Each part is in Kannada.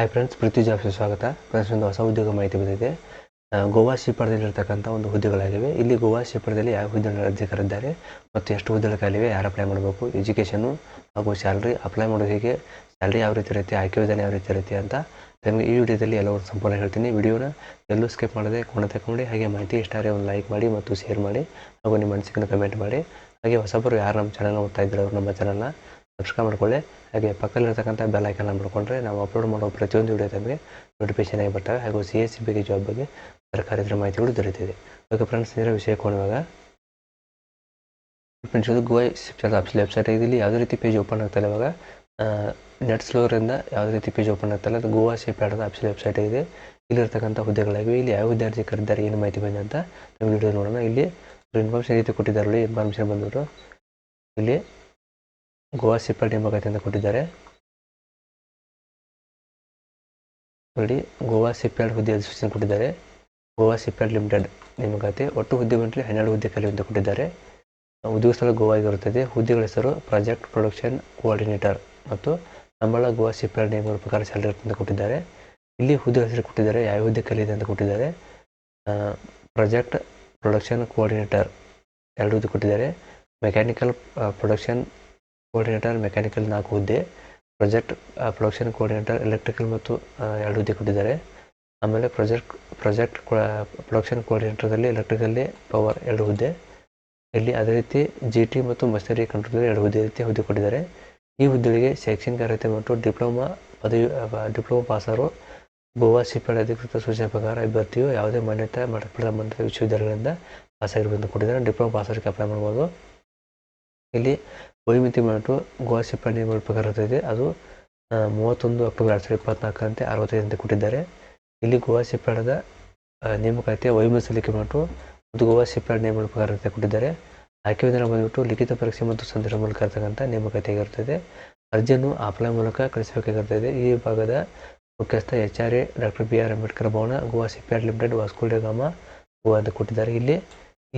ಹಾಯ್ ಫ್ರೆಂಡ್ಸ್ ಪ್ರೀತಿ ಜಾಬ್ಸ್ಗೆ ಸ್ವಾಗತ. ಫ್ರೆಂಡ್ಸ್ ಒಂದು ಹೊಸ ಉದ್ಯೋಗ ಮಾಹಿತಿ ಬಂದಿದೆ. ಗೋವಾ ಶಿಪಡದಲ್ಲಿರ್ತಕ್ಕಂಥ ಒಂದು ಹುದ್ದೆಗಳಾಗಿವೆ ಇಲ್ಲಿ ಗೋವಾ ಶಿಪಡದಲ್ಲಿ ಯಾವ ಹುದ್ದೆ ಅರ್ಜಿ ಕರೆದಿದ್ದಾರೆ ಮತ್ತು ಎಷ್ಟು ಹುದ್ದೆಗಳ ಕಾಲಿವೆ ಯಾರು ಅಪ್ಲೈ ಮಾಡಬೇಕು ಎಜುಕೇಷನು ಹಾಗೂ ಸ್ಯಾಲ್ರಿ ಅಪ್ಲೈ ಮಾಡೋದು ಹೇಗೆ ಸ್ಯಾಲ್ರಿ ಯಾವ ರೀತಿ ಇರುತ್ತೆ ಆಯ್ಕೆ ವಿಧಾನ ಯಾವ ರೀತಿ ಇರುತ್ತೆ ಅಂತ ನಿಮಗೆ ಈ ವಿಡಿಯೋದಲ್ಲಿ ಎಲ್ಲವನ್ನು ಸಂಪೂರ್ಣ ಹೇಳ್ತೀನಿ. ವಿಡಿಯೋನ ಎಲ್ಲೂ ಸ್ಕಿಪ್ ಮಾಡದೆ ಕೊನೆ ತಗೊಂಡು ಹಾಗೆ ಮಾಹಿತಿ ಇಷ್ಟ ಆದರೆ ಒಂದು ಲೈಕ್ ಮಾಡಿ ಮತ್ತು ಶೇರ್ ಮಾಡಿ ಹಾಗೂ ನಿಮ್ಮ ಮನಸ್ಸಿಗೆ ಕಮೆಂಟ್ ಮಾಡಿ. ಹಾಗೆ ಹೊಸಬರು ಯಾರು ನಮ್ಮ ಚಾನಲ್ ಓದ್ತಾ ಇದ್ದಾರೆ ಅವರು ನಮ್ಮ ಚಾನಲ್ನ ಸಬ್ಸ್ಕ್ರೈಬ್ ಮಾಡ್ಕೊಳ್ಳಿ. ಹಾಗೆ ಪಕ್ಕದಲ್ಲಿರ್ತಕ್ಕಂಥ ಬೆಲ್ ಐಕನ್ನ ಮಾಡ್ಕೊಂಡ್ರೆ ನಾವು ಅಪ್ಲೋಡ್ ಮಾಡೋ ಪ್ರತಿಯೊಂದು ವಿಡಿಯೋ ತಮಗೆ ನೋಟಿಫಿಕೇಶನ್ ಆಗಿ ಬರ್ತವೆ. ಹಾಗೂ ಸಿ ಎಸ್ ಸಿ ಬಗ್ಗೆ ಜಾಬ್ ಬಗ್ಗೆ ಸರ್ಕಾರಿ ಇದ್ರ ಮಾಹಿತಿಗಳು ದೊರೆಯುತ್ತಿದೆ. ಓಕೆ ಫ್ರೆಂಡ್ಸ್ ಇದರ ವಿಷಯಕ್ಕೆ ಹೋಗುವಾಗ ಫ್ರೆಂಡ್ಸ್ ಇದು ಗೋವಾ ಶಿಕ್ಷಣದ ಆಪ್ಷನ್ ವೆಬ್ಸೈಟ್ ಇಲ್ಲಿ ಯಾವುದೇ ರೀತಿ ಪೇಜ್ ಓಪನ್ ಆಗ್ತಾ ಇವಾಗ. ನೆಟ್ ಸ್ಲೋರಿಂದ ಯಾವುದೇ ರೀತಿ ಪೇಜ್ ಓಪನ್ ಆಗ್ತಾ ಇಲ್ಲ. ಅದು ಗೋವಾ ಶಿಪ್ ಆಡೋದು ಆಪ್ಷನ್ ವೆಬ್ಸೈಟ್ ಇದೆ ಇಲ್ಲಿರ್ತಕ್ಕಂಥ ಹುದ್ದೆಗಳಾಗಿವೆ. ಇಲ್ಲಿ ಯಾವ ವಿದ್ಯಾರ್ಥಿ ಕರೆದಿದ್ದಾರೆ ಏನು ಮಾಹಿತಿ ಬಂದಿದೆ ಅಂತ ನಾವು ವಿಡಿಯೋ ನೋಡೋಣ. ಇಲ್ಲಿ ಇನ್ಫಾರ್ಮೇಷನ್ ರೀತಿ ಕೊಟ್ಟಿದ್ದಾರೆ ಇನ್ಫಾರ್ಮೇಷನ್ ಬಂದ್ಬಿಟ್ಟು ಇಲ್ಲಿ ಗೋವಾ ಸಿಪ್ಪಲ್ ಎಂಬ ಅಂತ ಕೊಟ್ಟಿದ್ದಾರೆ. ನೋಡಿ, ಗೋವಾ ಸಿಪ್ಯಾರ್ಡ್ ಹುದ್ದೆ ಅಧಿಸೂಚನೆ ಕೊಟ್ಟಿದ್ದಾರೆ. ಗೋವಾ ಸಿಪ್ಯಾರ್ಡ್ ಲಿಮಿಟೆಡ್ ನೇಮಕಾತಿ ಒಟ್ಟು ಹುದ್ದೆ ಬಂದರೆ ಹನ್ನೆರಡು ಹುದ್ದೆ ಖಾಲಿ ಅಂತ ಕೊಟ್ಟಿದ್ದಾರೆ ಉದ್ಯೋಗ ಸ್ಥಳ ಗೋವಾ ಆಗಿರುತ್ತದೆ ಹುದ್ದೆಗಳ ಹೆಸರು ಪ್ರಾಜೆಕ್ಟ್ ಪ್ರೊಡಕ್ಷನ್ ಕೋಆರ್ಡಿನೇಟರ್ ಮತ್ತು ಸಂಬಳ ಗೋವಾ ಸಿಪ್ಯಾರ್ಡ್ ನೇಮಕ ಪ್ರಕಾರ ಸ್ಯಾಲರಿ ಅಂತ ಕೊಟ್ಟಿದ್ದಾರೆ. ಇಲ್ಲಿ ಹುದ್ದೆ ಹೆಸರು ಕೊಟ್ಟಿದ್ದಾರೆ. ಯಾವ ಹುದ್ದೆ ಕಲಿಯಿದೆ ಅಂತ ಕೊಟ್ಟಿದ್ದಾರೆ. ಪ್ರಾಜೆಕ್ಟ್ ಪ್ರೊಡಕ್ಷನ್ ಕೋಆರ್ಡಿನೇಟರ್ ಎರಡು ಹುದ್ದೆ ಕೊಟ್ಟಿದ್ದಾರೆ. ಮೆಕ್ಯಾನಿಕಲ್ ಪ್ರೊಡಕ್ಷನ್ ಕೋಆರ್ಡಿನೇಟರ್ ಮೆಕ್ಯಾನಿಕಲ್ ನಾಲ್ಕು ಹುದ್ದೆ ಪ್ರಾಜೆಕ್ಟ್ ಪ್ರೊಡಕ್ಷನ್ ಕೋಆರ್ಡಿನೇಟರ್ ಎಲೆಕ್ಟ್ರಿಕಲ್ ಮತ್ತು ಎರಡು ಹುದ್ದೆ ಕೊಟ್ಟಿದ್ದಾರೆ. ಆಮೇಲೆ ಪ್ರಾಜೆಕ್ಟ್ ಪ್ರಾಜೆಕ್ಟ್ ಪ್ರೊಡಕ್ಷನ್ ಕೋಆರ್ಡಿನೇಟರ್ದಲ್ಲಿ ಎಲೆಕ್ಟ್ರಿಕಲ್ಲಿ ಪವರ್ ಎರಡು ಹುದ್ದೆ. ಇಲ್ಲಿ ಅದೇ ರೀತಿ ಜಿ ಟಿ ಮತ್ತು ಮಸ್ತರಿ ಕಂಟ್ರೋಲ್ ಎರಡು ಹುದ್ದೆ ರೀತಿ ಹುದ್ದೆ ಕೊಟ್ಟಿದ್ದಾರೆ. ಈ ಹುದ್ದೆಗಳಿಗೆ ಶೈಕ್ಷಣಿಕ ಅರ್ಹತೆ ಮತ್ತು ಡಿಪ್ಲೊಮಾ ಪದವಿ ಡಿಪ್ಲೊಮಾ ಪಾಸರು, ಗೋವಾ ಸಿಪೆಡ್ ಅಧಿಕೃತ ಸೂಚನೆ ಪ್ರಕಾರ ಅಭ್ಯರ್ಥಿಯು ಯಾವುದೇ ಮಾನ್ಯತೆ ಪಡೆದ ವಿಶ್ವವಿದ್ಯಾಲಯಗಳಿಂದ ಪಾಸಾಗಿರುವಂತ ಕೊಟ್ಟಿದ್ದಾರೆ. ಡಿಪ್ಲೊಮಾ ಪಾಸರಿಗೆ ಅಪ್ಲೈ ಮಾಡ್ಬೋದು. ಇಲ್ಲಿ ವಯೋಮಿತಿ ಮಾಡಿಟ್ಟು ಗೋವಾ ಸಿಬ್ಬಂದಿ ನಿಯಮಗಳ ಪ್ರಕಾರ ಅದು ಮೂವತ್ತೊಂದು ಅಕ್ಟೋಬರ್ ಎರಡು ಸಾವಿರದ ಅರವತ್ತೈದು ಅಂತ ಕೊಟ್ಟಿದ್ದಾರೆ. ಇಲ್ಲಿ ಗೋವಾ ಸಿಬ್ಬಂಡದ ನೇಮಕಾತಿ ವಯೋಮಿತಿ ಸಲಿಕೆ ಮಾಡಿಟ್ಟು ಮತ್ತು ಗೋವಾ ಸಿಬ್ಬಂದಿ ನಿಯಮಗಳ ಪ್ರಕಾರ ಕೊಟ್ಟಿದ್ದಾರೆ. ಆಯ್ಕೆ ವಿಧಾನ ಬಂದುಬಿಟ್ಟು ಲಿಖಿತ ಪರೀಕ್ಷೆ ಮತ್ತು ಸಂದರ್ಭ ಮೂಲಕ ಇರ್ತಕ್ಕಂಥ ನೇಮಕಾತಿ ಆಗಿರುತ್ತದೆ ಅರ್ಜಿಯನ್ನು ಆಫ್ಲೈನ್ ಮೂಲಕ ಕಳಿಸಬೇಕಾಗಿರ್ತದೆ ಈ ಭಾಗದ ಮುಖ್ಯಸ್ಥ H R A doctor B R Ambedkar Bhavan Goa shipyard limited Vasco da Gama Goa ಅಂತ ಕೊಟ್ಟಿದ್ದಾರೆ. ಇಲ್ಲಿ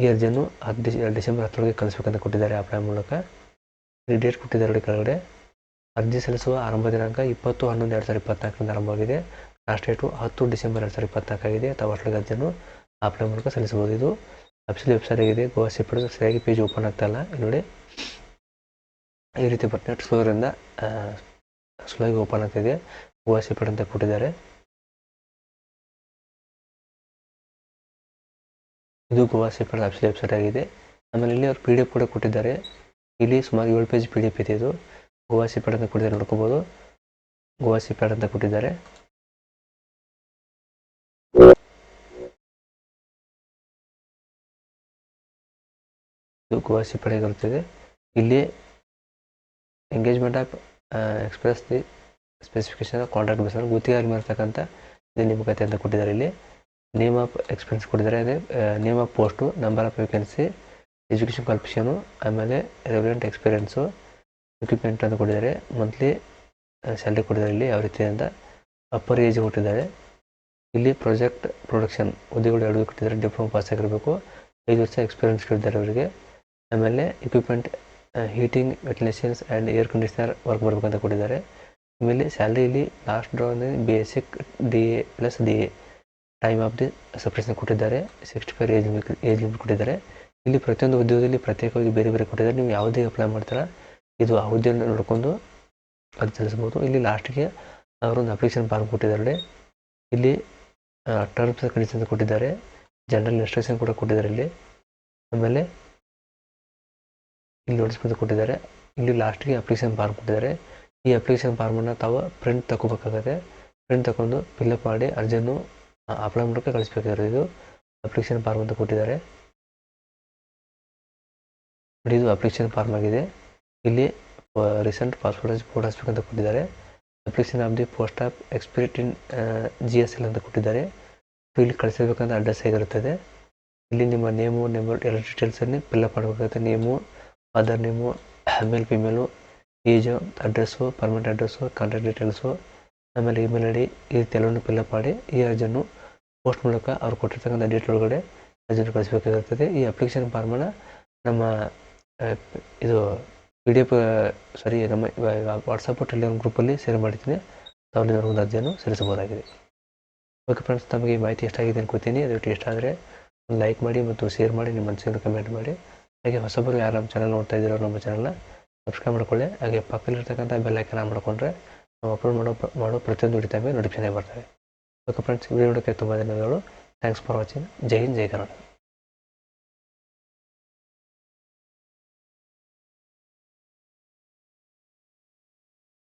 ಈ ಅರ್ಜಿಯನ್ನು ಹತ್ತು ಡಿಸ್ ಡಿಸೆಂಬರ್ ಹತ್ತರೊಳಗೆ ಕಳಿಸ್ಬೇಕಂತ ಕೊಟ್ಟಿದ್ದಾರೆ ಆಫ್ಲೈನ್ ಮೂಲಕ. ಡೇಟ್ ಕೊಟ್ಟಿದ್ದಾರೆ ನೋಡಿ ಕೆಳಗಡೆ. ಅರ್ಜಿ ಸಲ್ಲಿಸುವ ಆರಂಭ ದಿನಾಂಕ ಇಪ್ಪತ್ತು, ಹನ್ನೊಂದು, ಎರಡು ಸಾವಿರದ ಇಪ್ಪತ್ನಾಲ್ಕರಿಂದ ಆರಂಭವಾಗಿದೆ. ಲಾಸ್ಟ್ ಡೇಟು ಹತ್ತು ಡಿಸೆಂಬರ್ ಎರಡು ಸಾವಿರದ ಇಪ್ಪತ್ನಾಲ್ಕಾಗಿದೆ. ಅಥವಾ ಅಷ್ಟೊಳಗೆ ಅರ್ಜಿಯನ್ನು ಅಪ್ಲೈ ಮೂಲಕ ಸಲ್ಲಿಸಬಹುದು ಇದು. ಅಫಿಷಿಯಲ್ ವೆಬ್ಸೈಟ್ ಆಗಿದೆ ಗೋವಾ ಸಿಪ್ಪಡು ಸರಿಯಾಗಿ ಪೇಜ್ ಓಪನ್ ಆಗ್ತಾ ಇಲ್ಲ. ನೋಡಿ. ಈ ರೀತಿ ಬಟ್ ಸ್ಲೋರಿಂದ ಸ್ಲೋಗಿ ಓಪನ್ ಆಗ್ತಿದೆ ಗೋವಾ ಸಿಪ್ಪಡ್ ಅಂತ ಕೊಟ್ಟಿದ್ದಾರೆ. ಇದು ಗೋವಾ ಸಿಪ್ಪಡ್ ಅಫಿಷಿಯಲ್ ವೆಬ್ಸೈಟ್ ಆಗಿದೆ. ಆಮೇಲೆ ಇಲ್ಲಿ ಅವರು ಪಿ ಡಿ ಎಫ್ ಕೂಡ ಕೊಟ್ಟಿದ್ದಾರೆ. ಇಲ್ಲಿ ಸುಮಾರು ಏಳು ಪೇಜ್ ಪಿ ಡಿ ಎಫ್ ಇದೆ ಇದು. ಗೋವಾ ಸಿಪ್ಯಾಡ್ ಅಂತ ಕೊಟ್ಟಿದ್ದಾರೆ ನೋಡ್ಕೋಬೋದು. ಗೋವಾ ಸಿಪ್ಯಾಡ್ ಅಂತ ಕೊಟ್ಟಿದ್ದಾರೆ. ಇದು ಗೋವಾ ಸಿಪ್ಯಾಡ್ ಬರುತ್ತಿದೆ. ಇಲ್ಲಿ engagement of express the specification contract base ಗುತ್ತಿಗೆಯಾಗಿ ಮಾಡಿರ್ತಕ್ಕಂಥ ಇದು ನೇಮಕಾತಿ ಅಂತ ಕೊಟ್ಟಿದ್ದಾರೆ ಇಲ್ಲಿ. ನೇಮ್ ಆಫ್ ಎಕ್ಸ್ಪೀರಿಯನ್ಸ್ ಕೊಟ್ಟಿದ್ದಾರೆ. ಅದೇ name of post number of vacancy education qualification ಆಮೇಲೆ ರೆವಿಡೆಂಟ್ ಎಕ್ಸ್ಪೀರಿಯೆನ್ಸು ಎಕ್ವಿಪ್ಮೆಂಟ್ ಅಂತ ಕೊಟ್ಟಿದ್ದಾರೆ. ಮಂತ್ಲಿ ಸ್ಯಾಲ್ರಿ ಕೊಟ್ಟಿದ್ದಾರೆ ಇಲ್ಲಿ, ಯಾವ ರೀತಿ ಅಂತ ಅಪ್ಪರ್ ಏಜ್ ಕೊಟ್ಟಿದ್ದಾರೆ. ಇಲ್ಲಿ ಪ್ರಾಜೆಕ್ಟ್ ಪ್ರೊಡಕ್ಷನ್ ಹುದ್ದೆಗಳು ಎರಡು ಕೊಟ್ಟಿದ್ದಾರೆ. ಡಿಪ್ಲೊಮಾ ಪಾಸ್ ಆಗಿರಬೇಕು. ಐದು ವರ್ಷ ಎಕ್ಸ್ಪೀರಿಯೆನ್ಸ್ ಕೊಟ್ಟಿದ್ದಾರೆ ಅವರಿಗೆ. ಆಮೇಲೆ equipment heating ventilations and air conditioner work ಬರಬೇಕಂತ ಕೊಟ್ಟಿದ್ದಾರೆ. ಆಮೇಲೆ ಸ್ಯಾಲ್ರಿ ಇಲ್ಲಿ ಲಾಸ್ಟ್ ಡ್ರಾ ಅಂದರೆ basic D A plus D A time of the separation ಕೊಟ್ಟಿದ್ದಾರೆ. Sixty five age age limit ಕೊಟ್ಟಿದ್ದಾರೆ. ಇಲ್ಲಿ ಪ್ರತಿಯೊಂದು ಉದ್ಯೋಗದಲ್ಲಿ ಪ್ರತ್ಯೇಕವಾಗಿ ಬೇರೆ ಬೇರೆ ಕೊಟ್ಟಿದ್ದಾರೆ. ನೀವು ಯಾವುದೇ ಅಪ್ಲೈ ಮಾಡ್ತೀರಾ, ಇದು ಆ ಹುದ್ದೆಯನ್ನು ನೋಡಿಕೊಂಡು ಅದು ತಿಳಿಸ್ಬೋದು ಇಲ್ಲಿ ಲಾಸ್ಟಿಗೆ ಅವರೊಂದು ಅಪ್ಲಿಕೇಶನ್ ಫಾರ್ಮ್ ಕೊಟ್ಟಿದ್ದಾರೆ. ಇಲ್ಲಿ ಟರ್ಮ್ಸ್ ಕಂಡೀಷನ್ಸ್ ಕೊಟ್ಟಿದ್ದಾರೆ. ಜನರಲ್ ಇನ್ಸ್ಟ್ರಕ್ಷನ್ ಕೂಡ ಕೊಟ್ಟಿದ್ದಾರೆ ಇಲ್ಲಿ. ಆಮೇಲೆ ಇಲ್ಲಿ ನೋಟಿಸ್ ಬಂದು ಕೊಟ್ಟಿದ್ದಾರೆ. ಇಲ್ಲಿ ಲಾಸ್ಟಿಗೆ ಅಪ್ಲಿಕೇಶನ್ ಫಾರ್ಮ್ ಕೊಟ್ಟಿದ್ದಾರೆ. ಈ ಅಪ್ಲಿಕೇಶನ್ ಫಾರ್ಮನ್ನು ತಾವು ಪ್ರಿಂಟ್ ತಗೋಬೇಕಾಗತ್ತೆ. ಪ್ರಿಂಟ್ ತಗೊಂಡು ಫಿಲ್ಅಪ್ ಮಾಡಿ ಅರ್ಜಿಯನ್ನು ಅಪ್ಲೈ ಮೂಲಕ ಕಳಿಸ್ಬೇಕಾಗಿರೋದು. ಇದು ಅಪ್ಲಿಕೇಶನ್ ಫಾರ್ಮ್ ಅಂತ ಕೊಟ್ಟಿದ್ದಾರೆ. ಇದು ಅಪ್ಲಿಕೇಶನ್ ಫಾರ್ಮ್ ಆಗಿದೆ. ಇಲ್ಲಿ ರೀಸೆಂಟ್ ಪಾಸ್ಪೋರ್ಟ್ ಫೋಟೋ ಹಚ್ಬೇಕಂತ ಕೊಟ್ಟಿದ್ದಾರೆ. Application of the post of expert in G S L ಅಂತ ಕೊಟ್ಟಿದ್ದಾರೆ. ಇಲ್ಲಿ ಕಳಿಸಬೇಕಂತ ಅಡ್ರೆಸ್ ಹೇಗಿರುತ್ತದೆ? ಇಲ್ಲಿ ನಿಮ್ಮ ನೇಮು ನಂಬರ್ ಎಲ್ಲ ಡೀಟೇಲ್ಸನ್ನು ಫಿಲ್ಅಪ್ ಮಾಡಬೇಕಾಗುತ್ತೆ. Name other name male female age address permanent address contact details ಆಮೇಲೆ ಇಮೇಲ್ ಐ ಡಿ ಈ ರೀತಿ ಎಲ್ಲವನ್ನು ಫಿಲ್ಅಪ್ ಮಾಡಿ ಈ ಅರ್ಜಿಯನ್ನು ಪೋಸ್ಟ್ ಮೂಲಕ ಅವ್ರು ಕೊಟ್ಟಿರ್ತಕ್ಕಂಥ ಡೇಟ್ ಒಳಗಡೆ ಅರ್ಜಿಯನ್ನು ಕಳಿಸಬೇಕಾಗಿರ್ತದೆ. ಈ ಅಪ್ಲಿಕೇಶನ್ ಫಾರ್ಮನ್ನು ನಮ್ಮ ಇದು ಪಿ ಡಿ ಎಫ್ ಸರಿ ನಮ್ಮ ವಾಟ್ಸಪ್ ಟೆಲಿಗ್ರಾಮ್ ಗ್ರೂಪಲ್ಲಿ ಶೇರ್ ಮಾಡಿದ್ದೀನಿ. ತಾವು ಒಂದು ಅರ್ಜಿಯನ್ನು ಸಲ್ಲಿಸಬಹುದಾಗಿದೆ. ಓಕೆ ಫ್ರೆಂಡ್ಸ್ ತಮಗೆ ಮಾಹಿತಿ ಎಷ್ಟಾಗಿದೆ ಅನ್ಕೋತೀನಿ. ಅದಕ್ಕೆ ಇಷ್ಟ ಆದರೆ ಒಂದು ಲೈಕ್ ಮಾಡಿ ಮತ್ತು ಶೇರ್ ಮಾಡಿ, ನಿಮ್ಮ ಮನಸ್ಸಿನ ಕಮೆಂಟ್ ಮಾಡಿ. ಹಾಗೆ ಹೊಸಬರು ಯಾರು ನಮ್ಮ ಚಾನಲ್ ನೋಡ್ತಾ ಇದ್ದೀರೋ ನಮ್ಮ ಚಾನಲ್ನ ಸಬ್ಸ್ಕ್ರೈಬ್ ಮಾಡ್ಕೊಳ್ಳಿ. ಹಾಗೆ ಪಕ್ಕದಲ್ಲಿರ್ತಕ್ಕಂಥ ಬೆಲ್ ಐಕನ್ ಆನ್ ಮಾಡಿಕೊಂಡ್ರೆ ನಾವು ಅಪ್ಲೋಡ್ ಮಾಡೋ ಮಾಡೋ ಪ್ರತಿಯೊಂದು ತಮಗೆ ನೋಟಿಫಿಕೇಶನ್ ಬರ್ತವೆ. ಓಕೆ ಫ್ರೆಂಡ್ಸ್ ವಿಡಿಯೋ ನೋಡೋಕ್ಕೆ ತುಂಬ ಧನ್ಯವಾದಗಳು. Thanks for watching Jai Hind, Jai Kannada